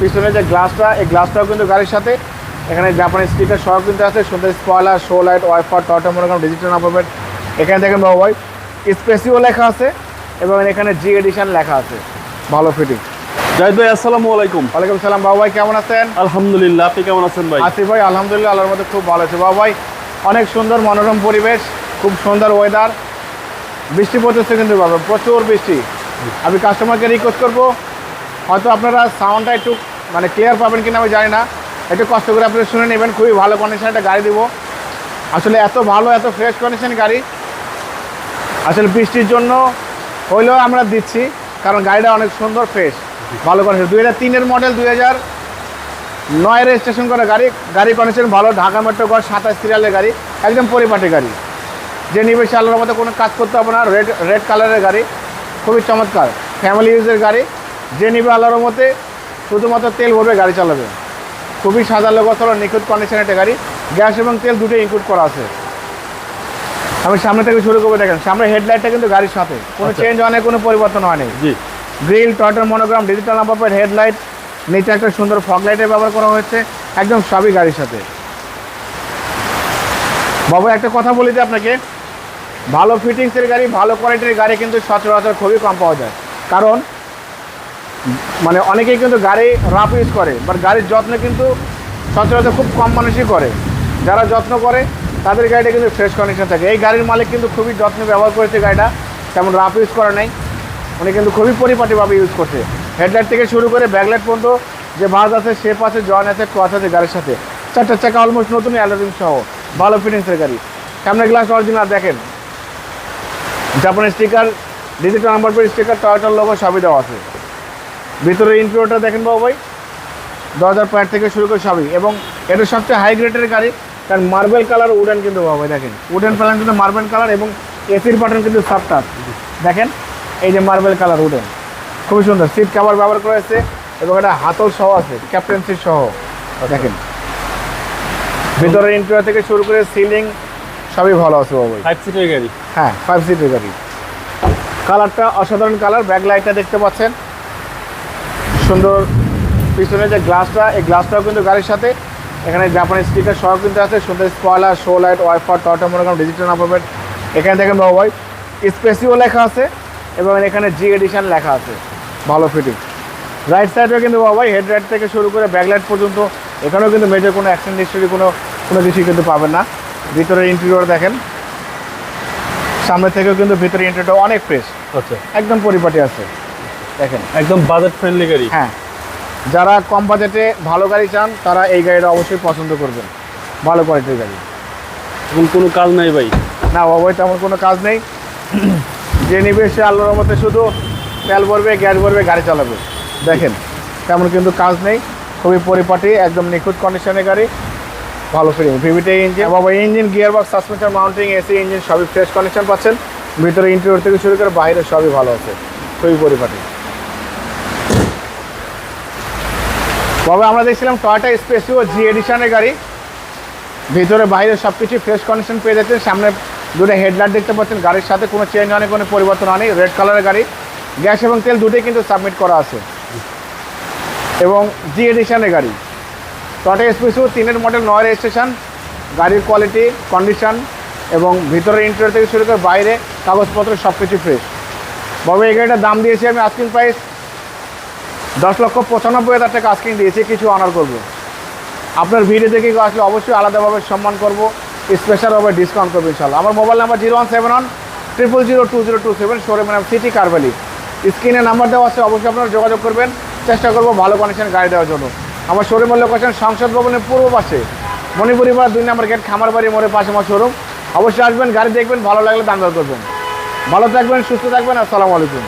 পিছনে যে গ্লাসটা এই গ্লাসটাও কিন্তু গাড়ির সাথে। এখানে জাপানি স্পিকার সহ কিন্তু আছে সুন্দর স্পয়লার শো লাইট ওয়াইফার টটা মনে করেন ডিজিটাল নাম্বার এখানে দেখেন বাবু ভাই স্পেসিও লেখা আছে এবং এখানে জি এডিশন লেখা আছে। ভালো ফিটিং জাহিদ ভাই আসসালামু আলাইকুম। ওয়ালাইকুম সালাম বাবু ভাই কেমন আছেন? আলহামদুলিল্লাহ আপনি কেমন আছেন ভাই? আসিফ ভাই আলহামদুলিল্লাহ আল্লাহর মধ্যে খুব ভালো আছে। বাবু ভাই অনেক সুন্দর মনোরম পরিবেশ খুব সুন্দর ওয়েদার বৃষ্টি পড়তেছে কিন্তু বাবা প্রচুর বৃষ্টি। আমি কাস্টমারকে রিকোয়েস্ট করব হয়তো আপনারা সাউন্ডটা একটু মানে ক্লিয়ার পাবেন কিনা আমি জানি না। একটু কষ্ট করে আপনারা শুনে নেবেন, খুবই ভালো কন্ডিশন একটা গাড়ি দেবো। আসলে এত ভালো, এত ফ্রেশ কন্ডিশন গাড়ি। আসলে বৃষ্টির জন্য হইলেও আমরা দিচ্ছি, কারণ গাড়িটা অনেক সুন্দর ফ্রেশ ভালো কন্ডিশন দুই হাজার তিনের মডেল দুই হাজার নয় রেজিস্ট্রেশন করা গাড়ি। গাড়ি কন্ডিশন ভালো, ঢাকা মেট্রো গড় সাতাশ সিরিয়ালের গাড়ি, একদম পরিপাটি গাড়ি। যে নিবে সে মতো কোনো কাজ করতে হবে না রেড রেড কালারের গাড়ি, খুবই চমৎকার। ফ্যামিলি ইউজের গাড়ি। যে নিবে আল্লাহর মতে শুধুমাত্র তেল ভরবে গাড়ি চালাবে। খুবই সাজালো গছালো নিখুঁত কন্ডিশনের একটা গাড়ি। গ্যাস এবং তেল দুটোই ইনক্লুড করা আছে। আমি সামনে থেকে শুরু করব দেখেন সামনে হেডলাইটটা কিন্তু গাড়ির সাথে। কোনো আচ্ছা। চেঞ্জ হয় না কোনো পরিবর্তন হয়নি। জি। Grill টয়টার monogram digital number plate headlight নিচে একটা সুন্দর ফগ লাইটের ব্যবহার করা হয়েছে। একদম সবই গাড়ির সাথে। বাবু একটা কথা বলি যে আপনাকে। ভালো ফিটিংসের গাড়ি ভালো কোয়ালিটির গাড়ি কিন্তু সচরাচর খুবই কম পাওয়া যায়। কারণ মানে অনেকেই কিন্তু গাড়ি রাফ ইউজ করে বাট গাড়ির যত্ন কিন্তু সচরাচর খুব কম মানুষই করে। যারা যত্ন করে, তাদের গাড়িটা কিন্তু ফ্রেশ কন্ডিশন থাকে। এই গাড়ির মালিক কিন্তু খুবই যত্ন ব্যবহার করেছে গাড়িটা, তেমন রাফ ইউজ করা নাই। উনি কিন্তু খুবই পরিপাটিভাবে ইউজ করছে। হেডলাইট থেকে শুরু করে ব্যাকলাইট পর্যন্ত যে ভাজ আছে শেপ আছে জয়েন আছে ক্রস আছে গাড়ির সাথে। চারটা চাকা অলমোস্ট নতুন অ্যালোরিং সহ, ভালো ফিটিংসের গাড়ি। সামনে গ্লাস অরিজিনাল দেখেন। জাপানের sticker digital number plate sticker টয়টার logo সবই দেওয়া আছে। ভিতরে ইন্টেরিয়রটা দেখেন বাবু ভাই। দরজার প্যাড থেকে শুরু করে সবই। এবং এটা সবচেয়ে হাই গ্রেডের গাড়ি কারণ মার্বেল কালার উডেন কিন্তু বাবু ভাই দেখেন। উডেন প্যালান কিন্তু মার্বেল কালার এবং এসির বাটন কিন্তু সফটার দেখেন এই যে মার্বেল কালার উডেন খুবই সুন্দর। সিট কাভার ব্যবহার করা হয়েছে এবং এটা হাতল সহ আছে ক্যাপ্টেন সিট সহ দেখেন। ভিতরে ইন্টেরিয়র থেকে শুরু করে সিলিং সবই ভালো আছে বাবু ফাইভ সিটের গাড়ি? হ্যাঁ ফাইভ সিটের গাড়ি। কালারটা অসাধারণ কালার ব্যাক লাইটটা দেখতে পাচ্ছেন। সুন্দর পিছনে যে গ্লাসটা এই গ্লাসটাও কিন্তু গাড়ির সাথে। এখানে জাপানি স্টিকার সহ কিন্তু আছে সুন্দর স্পয়লার শো লাইট ওয়াইফার টটা মনে করেন ডিজিটাল নাম্বার এখানে দেখেন বাবু ভাই স্পেসিও লেখা আছে এবং এখানে জি এডিশন লেখা আছে। ভালো ফিটিং রাইট সাইডেও কিন্তু বাবু ভাই হেড লাইট থেকে শুরু করে ব্যাকলাইট পর্যন্ত এখানেও কিন্তু মেজর কোনো অ্যাক্সিডেন্ট হিস্টরি কোনো কোনো কিছুই কিন্তু পাবেন না। ভিতরে ইন্টেরিয়র দেখেন। সামনে থেকেও কিন্তু ভিতরে ইন্টেরিয়রটা অনেক ফ্রেশ আচ্ছা। একদম পরিপাটি আছে। দেখেন। একদম বাজেট ফ্রেন্ডলি গাড়ি। হ্যাঁ। যারা কম বাজেটে ভালো গাড়ি চান তারা এই গাড়িটা অবশ্যই পছন্দ করবেন। ভালো কোয়ালিটির গাড়ি। এখন কোনো কাজ নাই ভাই। না বাবাই তেমন কোনো কাজ নেই। যে নিবে সে আল্লাহর মধ্যে শুধু তেল ভরবে গ্যাস ভরবে গাড়ি চালাবে। দেখেন তেমন কিন্তু কাজ নেই। খুবই পরিপাটি একদম নিখুঁত কন্ডিশনের গাড়ি। ভালো ফিলিং ভিভিটি ইঞ্জিন বাবা engine gear box suspension mounting AC engine সবই ফ্রেশ কন্ডিশন পাচ্ছেন। ভিতরে ইন্টেরিয়র থেকে শুরু করে বাইরে সবই ভালো আছে। খুবই পরিপাটি। তবে আমরা দেখছিলাম টয়টা স্পেসিও জি এডিশনের গাড়ি। ভিতরে, বাইরে সব কিছু ফ্রেশ কন্ডিশন পেয়ে যাচ্ছেন। সামনে দুটো হেডলাইট দেখতে পাচ্ছেন। গাড়ির সাথে কোনো চেঞ্জ হয়নি, কোনো পরিবর্তন হয়নি। রেড কালারের গাড়ি। গ্যাস এবং তেল দুটোই কিন্তু সাবমিট করা আছে। এবং জি এডিশনের গাড়ি। টয়টা স্পেসিও তিনের মডেল নয় রেজিস্ট্রেশন গাড়ির কোয়ালিটি কন্ডিশন এবং ভিতরের ইন্টেরিয়র থেকে শুরু করে বাইরে কাগজপত্র সব কিছু ফ্রেশ বাবা, এই গাড়িটার দাম দিয়েছি আমি আস্কিং প্রাইস দশ লক্ষ পঁচানব্বই হাজার টাকা আস্কিং দিয়েছি কিছু অনার করব। আপনার ভিডিও দেখে কেউ আসলে অবশ্যই আলাদাভাবে সম্মান করব স্পেশালভাবে ডিসকাউন্ট করব ইনশাল্লাহ আমার mobile number zero one seven one triple zero two zero two seven showroom নাম সিটি কারবালি স্ক্রিনে নাম্বার দেওয়া আছে, অবশ্যই আপনারা যোগাযোগ করবেন। চেষ্টা করব ভালো কন্ডিশন গাড়ি দেওয়ার জন্য। আমার শোরুমের লোকেশন সংসদ ভবনের পূর্ব পাশে। মণিপুরি পাড়া দুই নম্বর গেট, খামারবাড়ি মোড়ের পাশে আমার শোরুম অবশ্যই আসবেন, গাড়ি দেখবেন, ভালো লাগলে দাম দর করবেন। ভালো থাকবেন, সুস্থ থাকবেন, আসসালামু আলাইকুম।